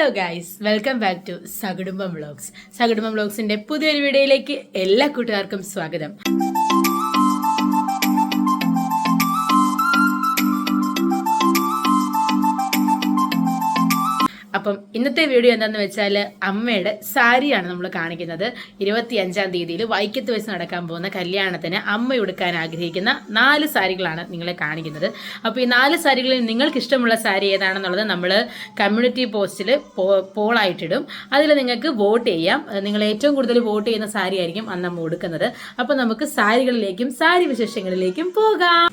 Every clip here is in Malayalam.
Hello guys welcome back to സകുടുംബം vlogs സകുടുംബം വ്ളോഗ്സിന്റെ പുതിയൊരു വീഡിയോയിലേക്ക് എല്ലാ കൂട്ടുകാർക്കും സ്വാഗതം. ഇന്നത്തെ വീഡിയോ എന്താണെന്ന് വെച്ചാൽ അമ്മയുടെ സാരിയാണ് നമ്മൾ കാണിക്കുന്നത്. ഇരുപത്തി അഞ്ചാം തീയതിയിൽ വൈക്കത്ത് വെച്ച് നടക്കാൻ പോകുന്ന കല്യാണത്തിന് അമ്മ ഉടുക്കാൻ ആഗ്രഹിക്കുന്ന നാല് സാരികളാണ് നിങ്ങളെ കാണിക്കുന്നത്. അപ്പോൾ ഈ നാല് സാരികളിൽ നിങ്ങൾക്ക് ഇഷ്ടമുള്ള സാരി ഏതാണെന്നുള്ളത് നമ്മൾ കമ്മ്യൂണിറ്റി പോസ്റ്റിൽ പോളായിട്ടിടും അതിൽ നിങ്ങൾക്ക് വോട്ട് ചെയ്യാം. നിങ്ങൾ ഏറ്റവും കൂടുതൽ വോട്ട് ചെയ്യുന്ന സാരി ആയിരിക്കും അന്ന് അമ്മ ഉടുക്കുന്നത്. അപ്പോൾ നമുക്ക് സാരികളിലേക്കും സാരി വിശേഷങ്ങളിലേക്കും പോകാം.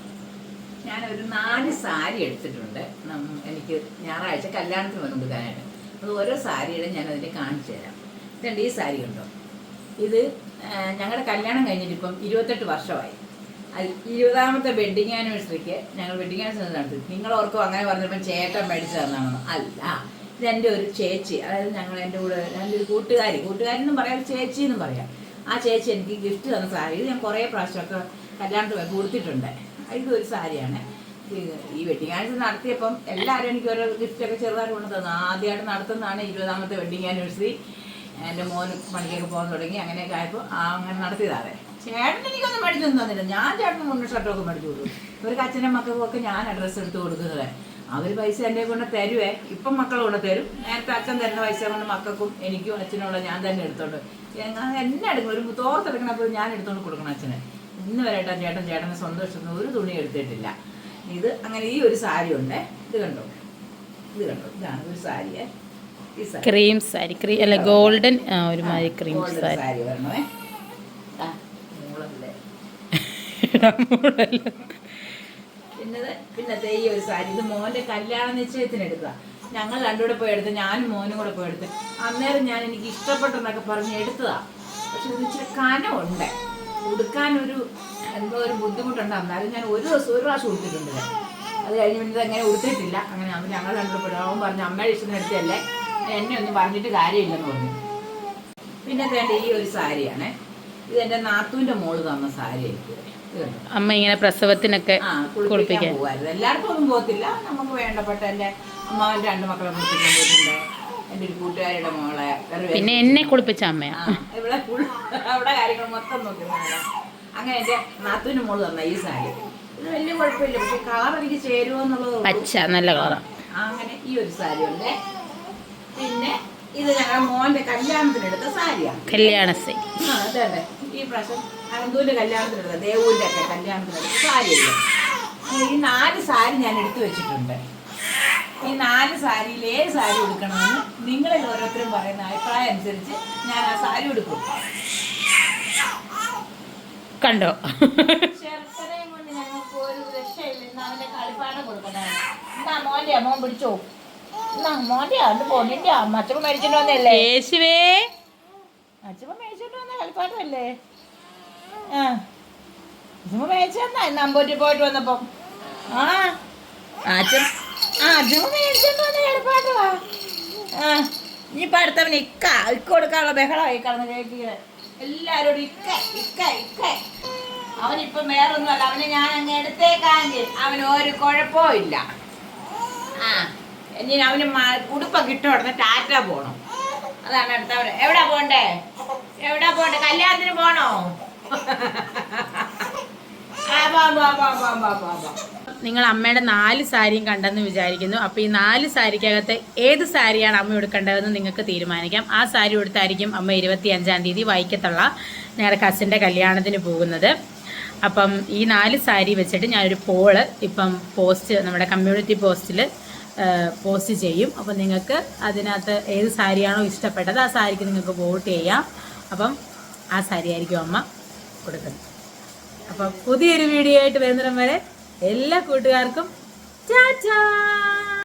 ഞാനൊരു നാല് സാരി എടുത്തിട്ടുണ്ട്. എനിക്ക് ഞായറാഴ്ച കല്യാണത്തിന് വന്ന് കൊടുക്കാനായിട്ട് അത് ഓരോ സാരിയുടെ ഞാൻ അതിനെ കാണിച്ചു തരാം. ഇതുണ്ട് ഈ സാരി ഉണ്ടോ? ഇത് ഞങ്ങളുടെ കല്യാണം കഴിഞ്ഞിട്ട് ഇപ്പം ഇരുപത്തെട്ട് വർഷമായി. ഇരുപതാമത്തെ വെഡിങ് ആനിവേഴ്സറിക്ക് ഞങ്ങൾ വെഡിങ് ആനിവേഴ്സറി നടത്തി. നിങ്ങൾ ഓർക്കും അങ്ങനെ പറഞ്ഞപ്പോൾ ചേട്ടൻ മേടിച്ചു തന്നാണെന്നോ അല്ല എന്റെ ഒരു ചേച്ചി അതായത് ഞങ്ങൾ എന്റെ കൂടെ എന്റെ ഒരു കൂട്ടുകാരി. കൂട്ടുകാരി എന്നും പറയാം ചേച്ചി എന്നും പറയാം. ആ ചേച്ചി എനിക്ക് ഗിഫ്റ്റ് തന്ന സാരി ഇത് ഞാൻ കുറേ പ്രാവശ്യമൊക്കെ കല്യാണത്തിന് പോയി കൊടുത്തിട്ടുണ്ട്. ഇതൊരു സാരിയാണ്. ഈ വെഡിങ് ആനിവേഴ്സറി നടത്തിയപ്പം എല്ലാവരും എനിക്ക് ഓരോ ഗിഫ്റ്റൊക്കെ ചെറുതായിട്ട് കൊണ്ട് തന്നു. ആദ്യമായിട്ട് നടത്തുന്നതാണ് ഇരുപതാമത്തെ വെഡിങ് ആനിവേഴ്സറി എന്റെ മോൻ പണിക്കൊക്കെ പോകാൻ തുടങ്ങി. അങ്ങനെയൊക്കെ ആയപ്പോൾ ആ അങ്ങനെ നടത്തിയതാണ്. ചേട്ടൻ എനിക്കൊന്നും മേടിച്ചു തന്നില്ല. ഞാൻ ചേട്ടന് മുന്നേ ഷർട്ടൊക്കെ മേടിച്ചു കൊടുക്കും ഇവർക്ക് അച്ഛനും മക്കൾക്കും ഒക്കെ ഞാൻ അഡ്രസ്സ് എടുത്ത് കൊടുക്കുന്നത്. അവർ പൈസ എന്റെ കൊണ്ട് തരുവേ. ഇപ്പം മക്കൾ കൊണ്ട് തരും. നേരത്തെ അച്ഛൻ തരുന്ന പൈസ കൊണ്ട് മക്കൾക്കും എനിക്കും അച്ഛനുള്ള ഞാൻ തന്നെ എടുത്തോണ്ട് ഞാൻ എന്നെ എടുക്കും ഒരു തോർത്തെടുക്കണപ്പോൾ ഞാൻ എടുത്തോണ്ട് കൊടുക്കണം അച്ഛനെ. ഇന്ന് വരെ ചേട്ടൻ ചേട്ടന് സ്വന്തം ഒരു തുണി എടുത്തിട്ടില്ല. ഇത് അങ്ങനെ ഈ ഒരു സാരി ഉണ്ട് ഇത് കണ്ടോ? ഇത് കണ്ടോ? ഇതാണ് ഒരു സാരിയെ. ക്രീം സാരി ക്രീം അല്ല ഗോൾഡൻ ഒരുമാതിരി ക്രീം സാരി. സാരി വരണമേ ആ, മൂളല്ലേ. പിന്നെ തെയ്യ പിന്നത്തെ ഈ ഒരു സാരി. ഇത് മോന്റെ കല്യാണ നിശ്ചയത്തിന് എടുക്കുക ഞങ്ങൾ രണ്ടുകൂടെ പോയി എടുത്ത് ഞാനും മോനും കൂടെ പോയി എടുത്ത്. അന്നേരം ഞാൻ എനിക്ക് ഇഷ്ടപ്പെട്ടെന്നൊക്കെ പറഞ്ഞ് എടുത്തതാ. പക്ഷെ ഇത് ഇച്ചിരി കനമുണ്ട്. ഉടുക്കാൻ ഒരു എന്തോ ഒരു ബുദ്ധിമുട്ടുണ്ട്. എന്നാലും ഞാൻ ഒരു ദിവസം ഒരു പ്രാവശ്യം ഉടുത്തിട്ടുണ്ട്. അത് കഴിഞ്ഞ് പിന്നെ അങ്ങനെ ഉടുത്തിട്ടില്ല. അങ്ങനെ അവൻ ഞങ്ങൾ രണ്ടുകൂടെ അവൻ പറഞ്ഞു അമ്മയുടെ ഇഷ്ടം എടുത്തല്ലേ എന്നെ ഒന്നും പറഞ്ഞിട്ട് കാര്യമില്ലെന്ന് പറഞ്ഞു. പിന്നെ വേണ്ട ഈ ഒരു സാരിയാണ്. ഇത് എന്റെ നാത്തൂന്റെ മോൾ തന്ന സാരി എനിക്ക്. അമ്മ ഇങ്ങനെ പ്രസവത്തിനൊക്കെ കുളിപ്പിക്കാൻ പോവായിരുന്നു. എല്ലായിടത്തും ഒന്നും പോകത്തില്ല. നമുക്ക് വേണ്ടപ്പെട്ട എന്റെ അമ്മാവൻ രണ്ട് മക്കളെ കുളിപ്പിക്കാൻ പോയിട്ടുണ്ട്. എന്റെ ഒരു കൂട്ടുകാരിയുടെ മോളെ. പിന്നെ എന്നെ കുളിപ്പിച്ച അമ്മയാ. ഇവിടെ അവിടെ കാര്യങ്ങൾ മൊത്തം നോക്കുന്നതാണ് അങ്ങനെ എന്റെ നാത്തൂന് മോൾ തന്ന ഈ സാരി. ഇത് വലിയ കുഴപ്പമില്ല പക്ഷെ കളർ എനിക്ക് ചേരുമോ എന്നുള്ളത് പച്ച നല്ല കളർ അങ്ങനെ ഈ ഒരു സാരി ഉണ്ട്. പിന്നെ ഇത് ഞങ്ങളുടെ മോന്റെ കല്യാണത്തിനെടുത്ത സാരിയാണ്. കല്യാണ സാരി ആ, അതെ അതെ. ഈ പ്രാവശ്യം അനന്തൂന്റെ കല്യാണത്തിനെടുത്ത ദേവൂന്റെ ഒക്കെ കല്യാണത്തിനെടുത്ത സാരിയല്ലേ ഈ നാല് സാരി ഞാൻ എടുത്തു വെച്ചിട്ടുണ്ട്. ഈ നാല് സാരിയിൽ ഏത് സാരി എടുക്കണമെന്ന് നിങ്ങളിൽ ഓരോരുത്തരും പറയുന്ന അഭിപ്രായം അനുസരിച്ച് ഞാൻ ആ സാരി എടുക്കും കണ്ടോ? യേശുവേ. കളിപ്പാട്ടമല്ലേ? ആ. പോയിട്ട് വന്നപ്പം. ആ. അച്ഛൻ. ആ വന്ന ആ. ഇനിയിപ്പോൾ അടുത്തവൻ ഇക്ക ഇക്ക കൊടുക്കാനുള്ള ബഹളമായി കിടന്ന് കേൾക്കുക എല്ലാവരോടും ഇക്ക ഇക്ക ഇക്ക. അവനിപ്പം വേറൊന്നുമല്ല അവനെ ഞാൻ അങ്ങ് എടുത്തേക്കാങ്കിൽ അവന് ഒരു കുഴപ്പവും ഇല്ല ആ ഇനി അവന് മ- കിട്ടും ഉടനെ ടാറ്റ പോണം. അതാണ് അടുത്ത എവിടാ പോണ്ടേ? എവിടാ പോണ്ടേ? കല്യാണത്തിന് പോണോ? ആ, പോ, പോ, പോ, പോ, പോ, പോ, പോ. നിങ്ങൾ അമ്മയുടെ നാല് സാരിയും കണ്ടെന്ന് വിചാരിക്കുന്നു. അപ്പോൾ ഈ നാല് സാരിക്കകത്ത് ഏത് സാരിയാണ് അമ്മ എടുക്കേണ്ടതെന്ന് നിങ്ങൾക്ക് തീരുമാനിക്കാം. ആ സാരി എടുത്തായിരിക്കും അമ്മ ഇരുപത്തി അഞ്ചാം തീയതി വൈക്കത്തുള്ള ഞങ്ങളുടെ കസിന്റെ കല്യാണത്തിന് പോകുന്നത്. അപ്പം ഈ നാല് സാരി വെച്ചിട്ട് ഞാനൊരു പോൾ ഇപ്പം പോസ്റ്റ് നമ്മുടെ കമ്മ്യൂണിറ്റി പോസ്റ്റിൽ പോസ്റ്റ് ചെയ്യും. അപ്പം നിങ്ങൾക്ക് അതിനകത്ത് ഏത് സാരിയാണോ ഇഷ്ടപ്പെട്ടത് ആ സാരിക്ക് നിങ്ങൾക്ക് വോട്ട് ചെയ്യാം. അപ്പം ആ സാരി ആയിരിക്കും അമ്മ കൊടുക്കുന്നത് അപ്പം പുതിയൊരു വീഡിയോ ആയിട്ട് വരുന്നിടം വരെ എല്ലാ കൂട്ടുകാർക്കും ചാച്ചാ